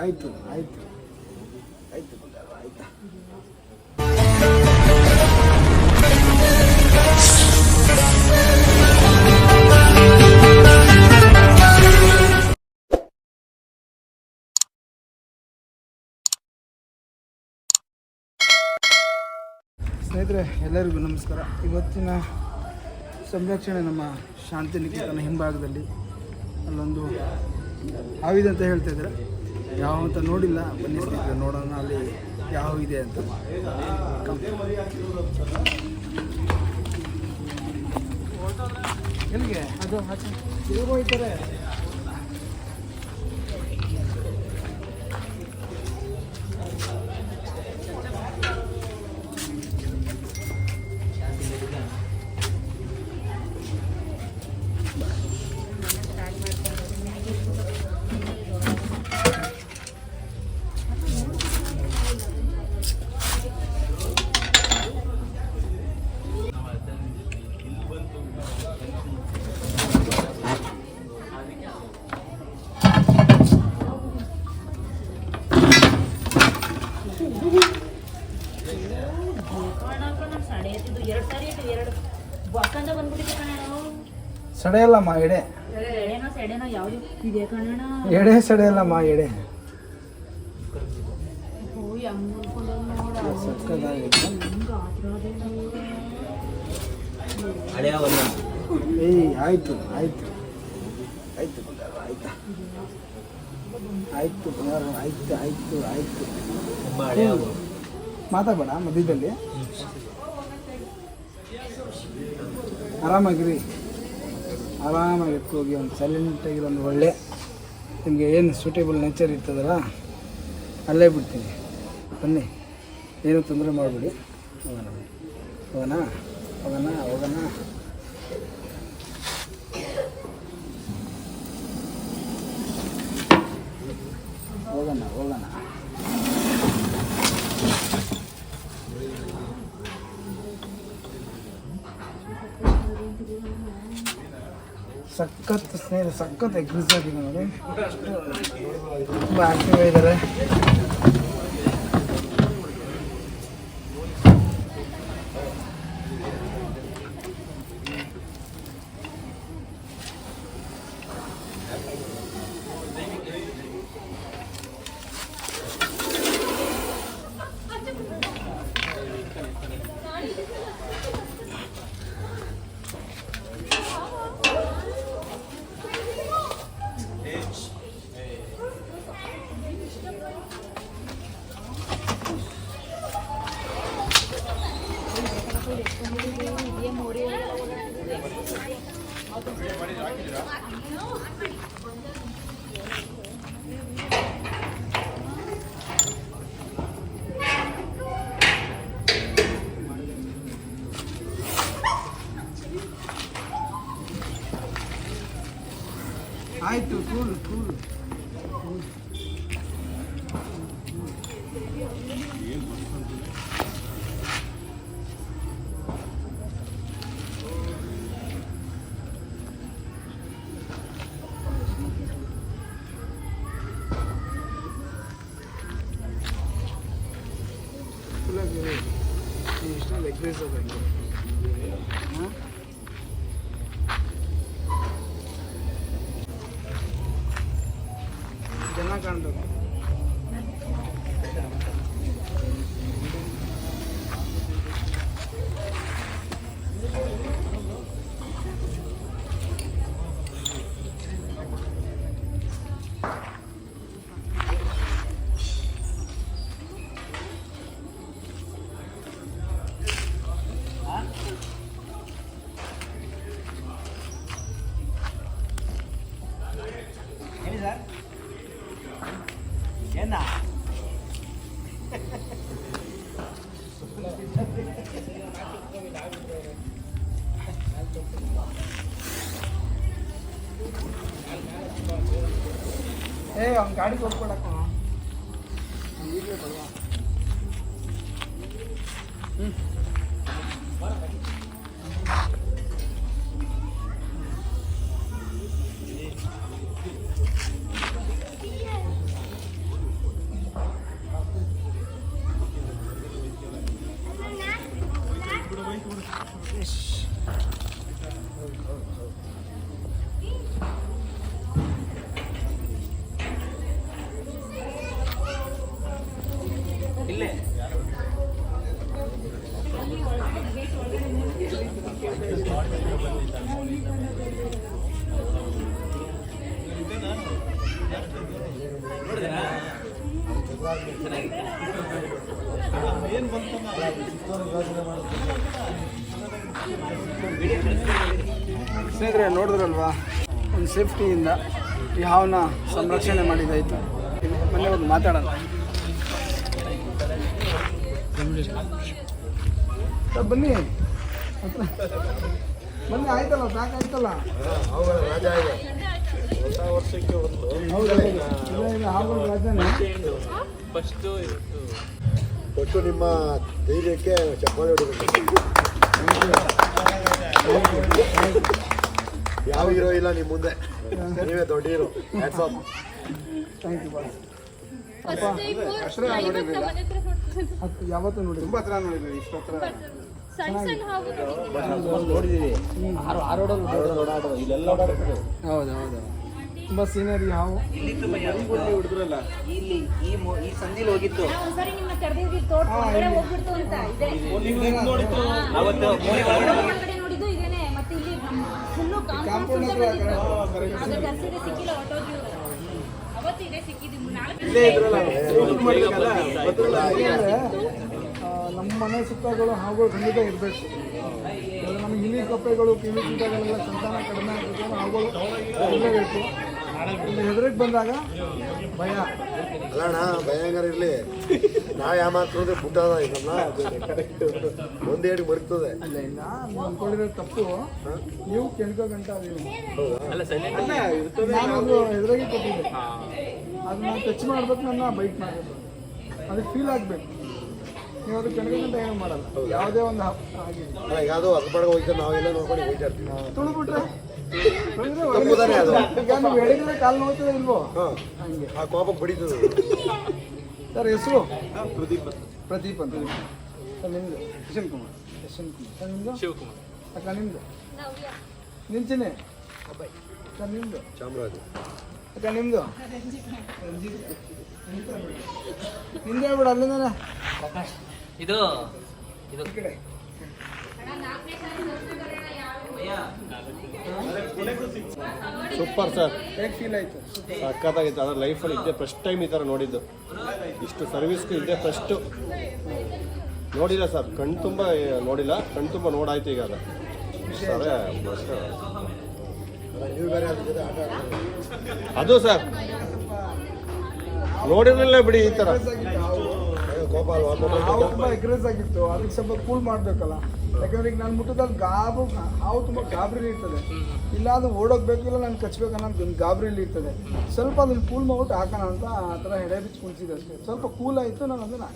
ಆಯ್ತು ಆಯ್ತಾ. ಸ್ನೇಹಿತರೆ ಎಲ್ಲರಿಗೂ ನಮಸ್ಕಾರ. ಇವತ್ತಿನ ಸಂರಕ್ಷಣೆ ನಮ್ಮ ಶಾಂತಿನಿಕೇತನ ಹಿಂಭಾಗದಲ್ಲಿ ಅಲ್ಲೊಂದು ಹಾವಿದೆ ಅಂತ ಹೇಳ್ತಾ ಇದ್ದಾರೆ. ಯಾವ ಅಂತ ನೋಡಿಲ್ಲ. ಬನ್ನಿ ಸ್ನೇಹಿತರೆ, ನೋಡೋಣ ಅಲ್ಲಿ ಯಾವ ಇದೆ ಅಂತ. ಎಲ್ಲಿಗೆ? ಅದು ಎಲ್ಲಿಗೆ ಸಡೆಯಲ್ಲಮ್ಮ ಎಡೆ. ಎಡೆನೋ ಸೆಡೆನೋ ಯಾವುದು ಇದೆ ಕಣಣ್ಣ ಎಡೆ ಸಡೆಯಲ್ಲಮ್ಮ ಎಡೆ. ಏಯ್ ಆಯ್ತು ಆಯ್ತು. ಆಯ್ತು ಬಂಗಾರ ಆಯ್ತಾ? ಆಯ್ತು ಬಂಗಾರ ಆಯ್ತು ಆಯ್ತು ಆಯ್ತು. ಮಾತಾಡಬೇಡ ಮಧ್ಯದಲ್ಲಿ. ಆರಾಮಾಗಿರಿ. ಆರಾಮಾಗಿ ಎತ್ಕೋಗಿ ಒಂದು ಸೈಲೆಂಟಾಗಿ ಒಂದು ಒಳ್ಳೆ, ನಿಮಗೆ ಏನು ಸೂಟೇಬಲ್ ನೇಚರ್ ಇರ್ತದಲ್ಲ, ಅಲ್ಲೇ ಬಿಡ್ತೀನಿ. ಬನ್ನಿ, ಏನು ತೊಂದರೆ ಮಾಡಿಬಿಡಿ. ಹೋಗೋಣ ಹೋಗೋಣ ಹೋಗೋಣ ಹೋಗೋಣ. ಹೋಗೋಣ ಹೋಗೋಣ. ಸಖತ್ ಸ್ನೇಹಿತ ಸಖತ್ ಎಗ್ರಿಸ್ ಆಗಿದೆ ನೋಡಿ. ತುಂಬ ಆಕ್ಟಿವ್ ಆಗಿದ್ದಾರೆ ಆಯಿತು ಕೂಲ್ ಕೂಲ್ ಇಷ್ಟೊಂದು ಎಗ್ರೇಸ್ ಅದ ಹಾಂ ಚೆನ್ನಾಗಿ ಏ ಅವ್ನ ಗಾಡಿ ಈಗಲೇ ಬರುವ ಸ್ನೇಹಿತರೆ ನೋಡಿದ್ರಲ್ವಾ? ಒಂದು ಸೇಫ್ಟಿಯಿಂದ ಈ ಹಾವನ್ನ ಸಂರಕ್ಷಣೆ ಮಾಡಿದ್ದಾಯಿತು. ಮೊನ್ನೆ ಒಂದು ಮಾತಾಡೋಣ. ಬನ್ನಿ. ಬನ್ನಿ ಆಯ್ತಲ್ಲ ಸಾಕಾಯ್ತಲ್ಲ. ಹೌದು, ವರ್ಷಕ್ಕೆ ಒಟ್ಟು ನಿಮ್ಮ ಧೈರ್ಯಕ್ಕೆ ಚಪ್ಪಾಳೆ ಹೊಡಿಬೇಕು ಯಾವ ಹೀರೋ ಇಲ್ಲ ನಿಮ್ಮ ಮುಂದೆ. ನೀವೇ ದೊಡ್ಡ ಹೀರೋ. ಥ್ಯಾಂಕ್ ಯು ಯಾವತ್ತೂ ನೋಡಿ ತುಂಬ ಹತ್ರ ನೋಡಿದ್ರಿ ಇಷ್ಟು ಹತ್ರ. ಸಣ್ಣ ಸಣ್ಣ ಹಾವು ನೋಡಿದೀವಿ. ಆರು ಆ ರೋಡಲ್ಲಿ ಇಲ್ಲೆಲ್ಲ ಓಡಾಡ್ತದೆ ಹೌದು. ಹೌದು ತುಂಬ ಸೀನರಿ ಹಾವು. ಹಿಡಿದ್ರಲ್ಲ ಇಲ್ಲಿ ಈ ಮೊ- ಈ ಸಂದಿಲ್ ಹೋಗಿತ್ತು. ಕಾಂಪೌಂಡ್ ದರ್ಸಿದೆ ಸಿಕ್ಕಿಲ್ಲ ಅವತ್ತು ಇದೆ ಆ, ನಮ್ಮ ಮನೆ ಸುತ್ತಗಳು ಹಾವುಗಳು ಖಂಡಿತ ಇರಬೇಕು. ನಮ್ಮ ಹಿಲಿ ಕಪ್ಪೆಗಳು ಕಿವಿ ಕೀಟಗಳೆಲ್ಲ ಸಂತಾನ ಕಡಿಮೆ ಆಗಬೇಕು ಹಾವುಗಳು ಇರಬೇಕು ಇಲ್ಲಿ ಹೆದರಿಗೆ ಬಂದಾಗ ಭಯ. ಅಲ್ಲಣ್ಣ ಭಯಂಕರ ಇರಲಿ. ನಾ ಯಾವ ಮಾತ್ರ ಪುಟ್ಟದ ಇದನ್ನ ಕರೆಕ್ಟ್ ಒಂದೇ ಹೇಳಿ ಬರ್ತದೆ ಇಲ್ಲ ಇಲ್ಲ ನೀವು ತಪ್ಪು. ನೀವು ಕೆಣ್ಕೋ ಗಂಟ ನೀವು ನಾನು ಹೆದರಿಗೆ ಕೊಟ್ಟಿದ್ದೆ. ಅದನ್ನ ಟಚ್ ಮಾಡ್ಬೇಕು ನನ್ನ ಬೈಟ್ ಮಾಡಬೇಕು. ಅದಕ್ಕೆ ಫೀಲ್ ಆಗಬೇಕು. ನೀವು ಅದು ಕೆಣ್ಕೋ ಏನು ಮಾಡಲ್ಲ. ಯಾವುದೇ ಒಂದು ಹಾಗೆ. ಅಲ್ಲ ಅದ್ರ ಪಡೆಗೆ ಹೋಗ್ತಾರೆ ನಾವೆಲ್ಲ ನೋಡ್ಕೊಂಡು ಹೋಗ್ತಾ ಇರ್ತೀವಿ. ತುಳಿದ್ಬಿಟ್ರೆ? ಈಗ ನೀವು ಹೇಳಿದ್ರೆ ಕಾಲು ನೋಡ್ತದೆ ಇಲ್ವೋ? ಹಾಂ. ಹಂಗೆ. ಆ ಕೋಪ ಬಡಿತದೆ ಸರ್ ಹೆಸರು? ಪ್ರದೀಪ್ ಪ್ರದೀಪ್ ಅಂತ. ಸರ್ ನಿಮ್ಮದು ಕಿಶನ್ ಕುಮಾರ್. ಕಿಶನ್ ಕುಮಾರ್. ಸರ್ ನಿಮ್ಮದು ಶಿವಕುಮಾರ್. ಅಕ್ಕ ನಿಮ್ದು. ನಿಂಚಿನಿ? ಸರ್ ನಿಮ್ಮದು ಚಾಮರಾಜ. ಅಕ್ಕ ನಿಮ್ಮದು ನಿಂದೇ ಅಲ್ಲಿಂದಾನೆ. ಇದು ಇದು. ಕಡೆ ಸೂಪರ್ ಸರ್. ಸಕ್ಕತ್ತಾಗಿತ್ತು ಫೀಲ್ ಆಯಿತು. ಸಖತ್ತಾಗಿತ್ತು. ಅದ್ರ ಲೈಫಲ್ಲಿ ಇದ್ದೆ ಫಸ್ಟ್ ಟೈಮ್ ಈ ಥರ ನೋಡಿದ್ದು. ಇಷ್ಟು ಸರ್ವಿಸ್ಗೂ ಇದ್ದೇ ಫಸ್ಟು ನೋಡಿಲ್ಲ ಸರ್. ಕಣ್ ತುಂಬ ನೋಡಿಲ್ಲ. ಕಣ್ತುಂಬ ನೋಡಾಯ್ತು ಈಗ ಅದು. ಸರ್ ಅದು ಸರ್ ನೋಡಿರಲಿಲ್ಲ ಬಿಡಿ ಈ ತರ. ತುಂಬ ಅಗ್ರೆಸ್ ಆಗಿತ್ತು. ಅದಕ್ಕೆ ಸ್ವಲ್ಪ ಕೂಲ್ ಮಾಡಬೇಕಲ್ಲ. ಯಾಕಂದ್ರೆ ಈಗ ನಾನು ಮುಟ್ಟದಲ್ಲಿ ಗಾಬು ಹಾವು ತುಂಬ ಗಾಬರಿ ಇರ್ತದೆ. ಇಲ್ಲ ಅದು ಓಡೋಗ್ಬೇಕು ಇಲ್ಲ ನಾನು ಕಚ್ಬೇಕು ಅನ್ನೋದು ಒಂದು ಗಾಬರಿಲಿ ಇರ್ತದೆ. ಸ್ವಲ್ಪ ಅದನ್ನ ಕೂಲ್ ಮಾಡ್ಬಿಟ್ಟು ಹಾಕೋಣ ಅಂತ ಆ ಥರ ಹೆಡೆ ಬಿಚ್ಚಿ ಕುಣಿಸಿದೆ ಅಷ್ಟೇ. ಸ್ವಲ್ಪ ಕೂಲ್ ಆಯಿತು ನಾನು ಅದನ್ನು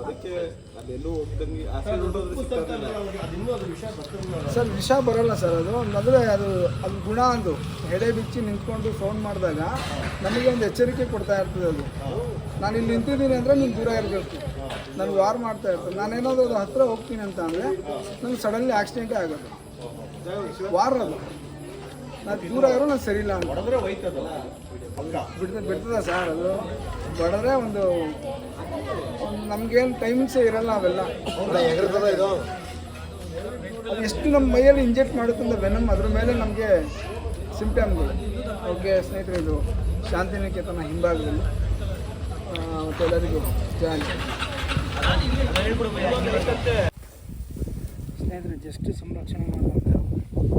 ಅದಕ್ಕೆ ಅದೆಲ್ಲೂ ಸರ್ ವಿಷ ಬರಲ್ಲ ಸರ್ ಅದು. ಅಂದರೆ ಅದು ಅದು ಗುಣ ಅಂದು ಎಡೆ ಬಿಚ್ಚಿ ನಿಂತ್ಕೊಂಡು ಫೋನ್ ಮಾಡಿದಾಗ ನಮಗೆ ಒಂದು ಎಚ್ಚರಿಕೆ ಕೊಡ್ತಾ ಇರ್ತದೆ ಅದು. ನಾನು ಇಲ್ಲಿ ನಿಂತಿದ್ದೀನಿ ಅಂದರೆ ನೀನು ದೂರ ಇರಬೇಕು. ನನಗೆ ವಾರ್ ಮಾಡ್ತಾ ಇರ್ತದೆ ನಾನೇನಾದರೂ ಅದು ಹತ್ತಿರ ಹೋಗ್ತೀನಿ ಅಂತ ಅಂದರೆ ನನಗೆ ಸಡನ್ಲಿ ಆಕ್ಸಿಡೆಂಟೇ ಆಗುತ್ತೆ ವಾರ್ ಅದು. ನಾನು ದೂರ ಇರೋ ನಾನು ಸರಿ ಇಲ್ಲ ಅಂತ. ಬಿಡ್ತದೆ ಬಿಡ್ತದ ಸರ್ ಅದು. ಬಡದ್ರೆ ಒಂದು ನಮಗೇನು ಟೈಮಿಂಗ್ಸೇ ಇರಲ್ಲ ಅವೆಲ್ಲ. ಅದು ಎಷ್ಟು ನಮ್ಮ ಮೈಯಲ್ಲಿ ಇಂಜೆಕ್ಟ್ ಮಾಡುತ್ತೆ ಅಂದ್ರೆ ವೆನಮ್ ಅದ್ರ ಮೇಲೆ ನಮಗೆ ಸಿಂಪ್ಟಮ್ಗಳು ಓಕೆ ಸ್ನೇಹಿತರೆ ಇದು ಶಾಂತಿನಿಕೇತನ ಹಿಂಭಾಗದಲ್ಲಿ ಮತ್ತು ಎಲ್ಲರಿಗೂ ಜಾಲಿ. ಸ್ನೇಹಿತರೆ ಜಸ್ಟ್ ಸಂರಕ್ಷಣೆ ಮಾಡುವಂಥ